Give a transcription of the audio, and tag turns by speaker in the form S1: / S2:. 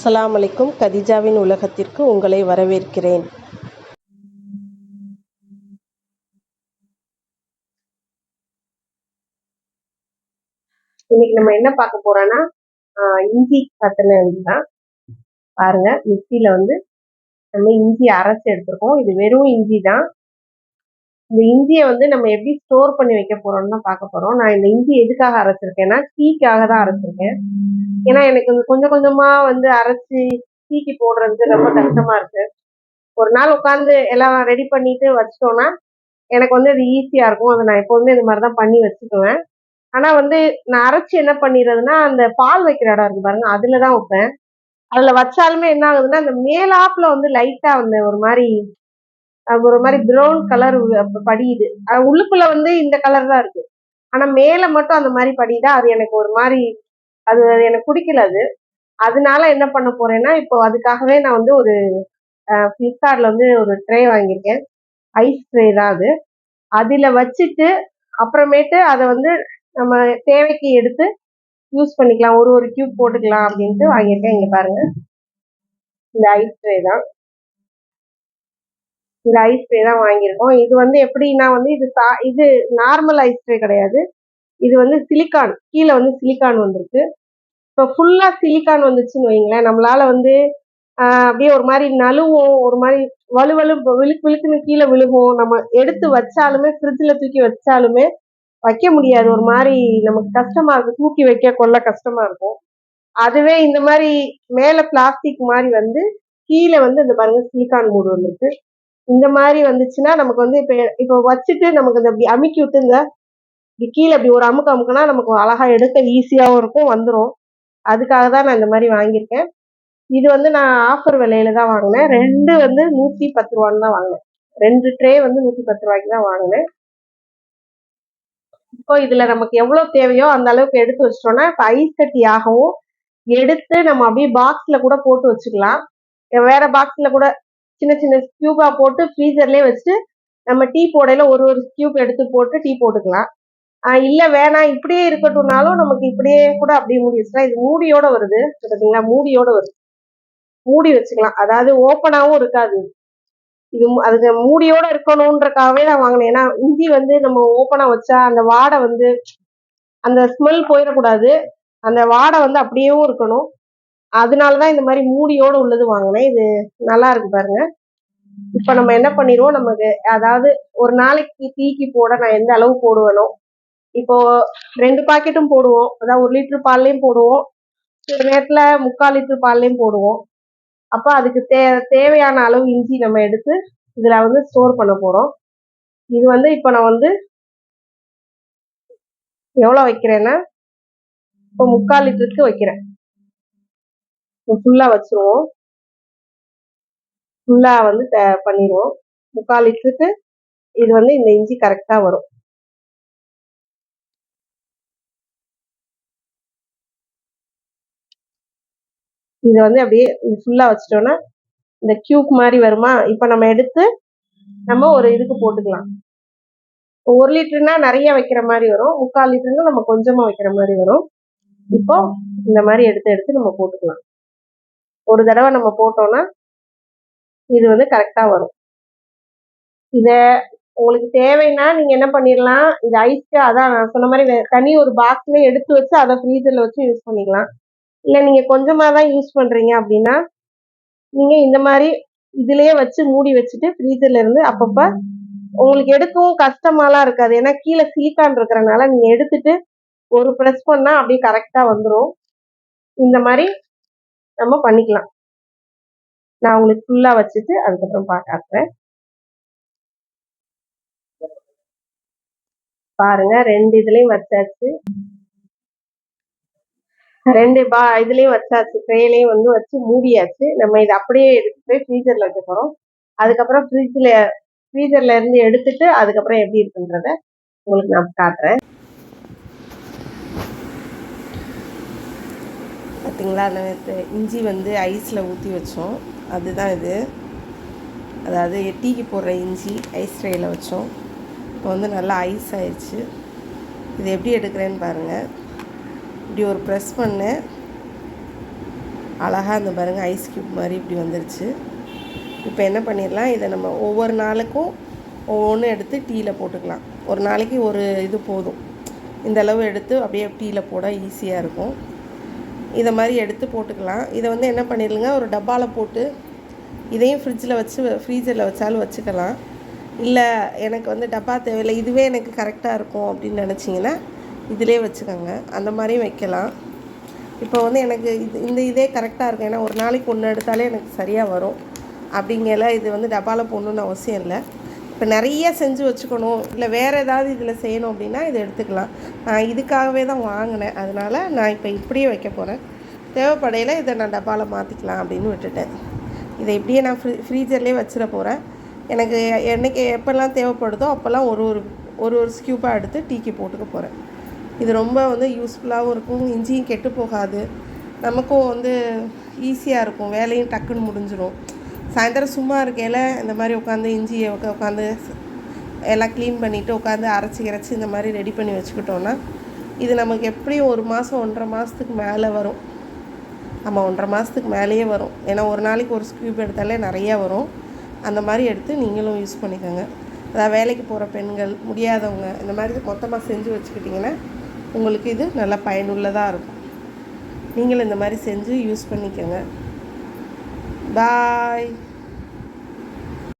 S1: அஸ்லாம் அலைக்கும். கதிஜாவின் உலகத்திற்கு உங்களை வரவேற்கிறேன்.
S2: இன்னைக்கு நம்ம என்ன பார்க்க போறோம்னா இஞ்சி கத்தன தான். பாருங்க மிக்சியில வந்து நம்ம இஞ்சி அரைச்சு எடுத்திருக்கோம். இது வெறும் இஞ்சி தான். இந்த இஞ்சியை வந்து நம்ம எப்படி ஸ்டோர் பண்ணி வைக்க போறோம்னு தான் பார்க்க போறோம். நான் இந்த இஞ்சி எதுக்காக அரைச்சிருக்கேன்னா டீக்காக தான் அரைச்சிருக்கேன். ஏன்னா எனக்கு கொஞ்சம் கொஞ்சமா வந்து அரைச்சி டீக்கு போடுறது ரொம்ப கஷ்டமா இருக்கு. ஒரு நாள் உட்காந்து எல்லாம் ரெடி பண்ணிட்டு வச்சிட்டோம்னா எனக்கு வந்து அது ஈஸியா இருக்கும். அதை நான் எப்போதுமே இந்த மாதிரி தான் பண்ணி வச்சுக்குவேன். ஆனா வந்து நான் அரைச்சு என்ன பண்ணிடுறதுன்னா அந்த பால் வைக்கிற இடம் இருக்கு பாருங்க அதுல தான் வைப்பேன். அதுல வச்சாலுமே என்ன ஆகுதுன்னா அந்த மேலாப்புல வந்து லைட்டா வந்து ஒரு மாதிரி ஒரு மாதிரி ப்ரௌன் கலர் படியுது. அது உள்ளுக்குள்ள வந்து இந்த கலர் தான் இருக்கு. ஆனா மேல மட்டும் அந்த மாதிரி படியுதா? அது எனக்கு ஒரு மாதிரி அது எனக்கு பிடிக்கல அது. அதனால என்ன பண்ண போறேன்னா இப்போ அதுக்காகவே நான் வந்து ஒரு ஃப்ளிப்கார்ட்ல வந்து ஒரு ட்ரே வாங்கியிருக்கேன். ஐஸ் ட்ரே தான் அது. அதில் வச்சுட்டு அப்புறமேட்டு அதை வந்து நம்ம தேவைக்கு எடுத்து யூஸ் பண்ணிக்கலாம். ஒரு ஒரு கியூப் போட்டுக்கலாம் அப்படின்ட்டு வாங்கியிருக்கேன் இங்க பாருங்க. இந்த ஐஸ் ட்ரே தான். இந்த ஐஸ் ட்ரே தான் வாங்கியிருக்கோம். இது வந்து எப்படின்னா வந்து இது சா- இது நார்மல் ஐஸ் ட்ரே கிடையாது. இது வந்து சிலிக்கான் கீழே வந்து சிலிக்கான் வந்திருக்கு. இப்போ ஃபுல்லா சிலிக்கான் வந்துச்சுன்னு வைங்களேன் நம்மளால வந்து அப்படியே ஒரு மாதிரி நழுவும் ஒரு மாதிரி வலு வலு விழுக்கு விழுக்குன்னு கீழே விழுகும். நம்ம எடுத்து வச்சாலுமே ஃப்ரிட்ஜில் தூக்கி வச்சாலுமே வைக்க முடியாது. ஒரு மாதிரி நமக்கு கஷ்டமா இருக்கும். தூக்கி வைக்க கொள்ள கஷ்டமா இருக்கும். அதுவே இந்த மாதிரி மேலே பிளாஸ்டிக் மாதிரி வந்து கீழே வந்து இந்த பாருங்க சிலிக்கான் மூடு வந்துருக்கு. இந்த மாதிரி வந்துச்சுன்னா நமக்கு வந்து இப்போ இப்போ வச்சுட்டு நமக்கு இந்த அப்படி அமுக்கி விட்டு இந்த இப்படி கீழே இப்படி ஒரு அமுக்கு அமுக்குனா நமக்கு அழகா எடுக்க ஈஸியாகவும் இருக்கும் வந்துடும் அதுக்காக தான் நான் இந்த மாதிரி வாங்கியிருக்கேன். இது வந்து நான் ஆஃபர் விலையில தான் வாங்கினேன். ரெண்டு வந்து நூற்றி பத்து ரூபான்னு தான் வாங்கினேன். ரெண்டு ட்ரே வந்து நூற்றி பத்து ரூபாய்க்கு தான் வாங்கினேன். இப்போ இதில் நமக்கு எவ்வளோ தேவையோ அந்த அளவுக்கு எடுத்து வச்சிட்டோம்னா இப்போ ஐஸ் கட்டி ஆகவும் எடுத்து நம்ம அப்படியே பாக்ஸில் கூட போட்டு வச்சுக்கலாம். வேற பாக்ஸில் கூட சின்ன சின்ன கியூபாக போட்டு ஃப்ரீசர்லேயே வச்சுட்டு நம்ம டீ போடையில் ஒரு ஒரு கியூப் எடுத்து போட்டு டீ போட்டுக்கலாம். இல்ல வேணாம். இப்படியே இருக்கட்டும்னாலும் நமக்கு இப்படியே கூட அப்படியே மூடி இது மூடியோட வருது. பாத்தீங்களா மூடியோட வருது. மூடி வச்சுக்கலாம். அதாவது ஓப்பனாகவும் இருக்காது. இது அதுக்கு மூடியோட இருக்கணும்ன்றக்காகவே நான் வாங்கினேன். ஏன்னா இஞ்சி வந்து நம்ம ஓப்பனா வச்சா அந்த வாடை வந்து அந்த ஸ்மெல் போயிடக்கூடாது. அந்த வாடை வந்து அப்படியேவும் இருக்கணும். அதனாலதான் இந்த மாதிரி மூடியோட உள்ளது வாங்கினேன். இது நல்லா இருக்கு பாருங்க. இப்போ நம்ம என்ன பண்ணிடுவோம் நமக்கு அதாவது ஒரு நாளைக்கு டீக்கு போட நான் எந்த அளவு போடுவேனோ இப்போ ரெண்டு பாக்கெட்டும் போடுவோம். அதாவது ஒரு லிட்டர் பால்லையும் போடுவோம். சில நேரத்துல முக்கால் லிட்டர் பால்லையும் போடுவோம். அப்ப அதுக்கு தே தேவையான அளவு இஞ்சி நம்ம எடுத்து இதுல வந்து ஸ்டோர் பண்ண போறோம். இது வந்து இப்ப நான் வந்து எவ்வளவு வைக்கிறேன்னா இப்போ முக்கால் லிட்டருக்கு வைக்கிறேன். ஃபுல்லா வச்சிருவோம். ஃபுல்லா வந்து த- பண்ணிடுவோம் முக்கால் லிட்டருக்கு இது வந்து இந்த இஞ்சி கரெக்டா வரும். இதை வந்து அப்படியே ஃபுல்லா வச்சிட்டோம்னா இந்த கியூப் மாதிரி வருமா? இப்ப நம்ம எடுத்து நம்ம ஒரு இதுக்கு போட்டுக்கலாம். ஒரு லிட்டர்னா நிறைய வைக்கிற மாதிரி வரும். முக்கால் லிட்டர்னா நம்ம கொஞ்சமா வைக்கிற மாதிரி வரும். இப்போ இந்த மாதிரி எடுத்து எடுத்து நம்ம போட்டுக்கலாம். ஒரு தடவை நம்ம போட்டோம்னா இது வந்து கரெக்டா வரும். இத உங்களுக்கு தேவைன்னா நீங்க என்ன பண்ணிடலாம்? இது ஐஸ்க்கு அதான் நான் சொன்ன மாதிரி தனி ஒரு பாக்ஸ்ல எடுத்து வச்சு அதை ஃப்ரீசரில் வச்சு யூஸ் பண்ணிக்கலாம். இல்லை நீங்கள் கொஞ்சமாக தான் யூஸ் பண்ணுறீங்க அப்படின்னா நீங்கள் இந்த மாதிரி இதுலேயே வச்சு மூடி வச்சுட்டு ஃப்ரீசர்ல இருந்து உங்களுக்கு எடுக்கவும் கஷ்டமாலாம் இருக்காது. ஏன்னா கீழே சிலிக்கான் இருக்கிறனால நீங்கள் எடுத்துட்டு ஒரு ப்ரெஸ் பண்ணால் அப்படியே கரெக்டாக வந்துடும் இந்த மாதிரி நம்ம பண்ணிக்கலாம். நான் உங்களுக்கு ஃபுல்லாக வச்சுட்டு அதுக்கப்புறம் பார்க்காட்டுறேன் பாருங்க ரெண்டு இதுலேயும் வச்சாச்சு. ரெண்டு பா இதுலயும் வச்சாச்சு ட்ரேலையும் வந்து வச்சு மூடியாச்சு. நம்ம இதை அப்படியே எடுத்து போய் ஃப்ரீசர்ல வைக்க போறோம். அதுக்கப்புறம் ஃப்ரிட்ஜ்ல ஃப்ரீசர்ல இருந்து எடுத்துட்டு அதுக்கப்புறம் எப்படி இருக்குன்றத உங்களுக்கு நான் காட்டுறேன்.
S1: பார்த்தீங்களா நேற்று இஞ்சி வந்து ஐஸில் ஊற்றி வச்சோம். அதுதான் இது. அதாவது டீக்கு போடுற இஞ்சி ஐஸ் ட்ரேயில் வச்சோம். இப்போ வந்து நல்லா ஐஸ் ஆயிடுச்சு. இது எப்படி எடுக்கிறேன்னு பாருங்கள் இப்படி ஒரு ப்ரெஸ் பண்ணேன் அழகாக அந்த பாருங்கள் ஐஸ் க்யூப் மாதிரி இப்படி வந்துருச்சு. இப்போ என்ன பண்ணிடலாம்? இதை நம்ம ஒவ்வொரு நாளுக்கும் ஒவ்வொன்று எடுத்து டீயில் போட்டுக்கலாம். ஒரு நாளைக்கு ஒரு இது போதும். இந்த அளவு எடுத்து அப்படியே டீயில் போட ஈஸியாக இருக்கும். இதை மாதிரி எடுத்து போட்டுக்கலாம். இதை வந்து என்ன பண்ணிடுங்க? ஒரு டப்பாவில் போட்டு இதையும் ஃப்ரிட்ஜில் வச்சு ஃப்ரீசரில் வச்சாலும் வச்சுக்கலாம். இல்லை எனக்கு வந்து டப்பா தேவையில்லை. இதுவே எனக்கு கரெக்டாக இருக்கும் அப்படின்னு நினச்சிங்கன்னா இதிலே வச்சுக்கோங்க. அந்த மாதிரியும் வைக்கலாம். இப்போ வந்து எனக்கு இது இந்த இதே கரெக்டாக இருக்கும். ஏன்னா ஒரு நாளைக்கு ஒன்று எடுத்தாலே எனக்கு சரியாக வரும். அப்படிங்கல இது வந்து டப்பாவில் போடணுன்னு அவசியம் இல்லை. இப்போ நிறைய செஞ்சு வச்சுக்கணும். இல்லை வேறு ஏதாவது இதில் செய்யணும் அப்படின்னா இதை எடுத்துக்கலாம். நான் இதுக்காகவே தான் வாங்கினேன். அதனால் நான் இப்போ இப்படியே வைக்க போகிறேன் தேவைப்படையில் இதை நான் டப்பாவில் மாற்றிக்கலாம் அப்படின்னு விட்டுட்டேன். இதை இப்படியே நான் ஃப்ரீ ஃப்ரீஜர்லேயே வச்சிட போகிறேன் எனக்கு என்னைக்கு எப்போல்லாம் தேவைப்படுதோ அப்போல்லாம் ஒரு ஒரு ஒரு ஒரு ஸ்கியூப்பாக எடுத்து டீக்கு போட்டுக்க போகிறேன் இது ரொம்ப வந்து யூஸ்ஃபுல்லாகவும் இருக்கும். இஞ்சியும் கெட்டு போகாது. நமக்கும் வந்து ஈஸியாக இருக்கும். வேலையும் டக்குன்னு முடிஞ்சிடும் சாயந்தரம் சும்மா இருக்கையில் இந்த மாதிரி உட்காந்து இஞ்சியை உட்கா உட்காந்து எல்லாம் க்ளீன் பண்ணிவிட்டு உட்காந்து அரைச்சி இறச்சி இந்த மாதிரி ரெடி பண்ணி வச்சுக்கிட்டோன்னா இது நமக்கு எப்படியும் ஒரு மாதம் ஒன்றரை மாதத்துக்கு மேலே வரும். ஆமாம் ஒன்றரை மாதத்துக்கு மேலேயே வரும். ஏன்னா ஒரு நாளைக்கு ஒரு ஸ்க்யூப் எடுத்தாலே நிறையா வரும். அந்த மாதிரி எடுத்து நீங்களும் யூஸ் பண்ணிக்கோங்க. அதாவது வேலைக்கு போகிற பெண்கள் முடியாதவங்க இந்த மாதிரி மொத்தமாக செஞ்சு வச்சுக்கிட்டிங்கன்னா உங்களுக்கு இது நல்லா பயனுள்ளதாக இருக்கும். நீங்களும் இந்த மாதிரி செஞ்சு யூஸ் பண்ணிக்கோங்க. பாய்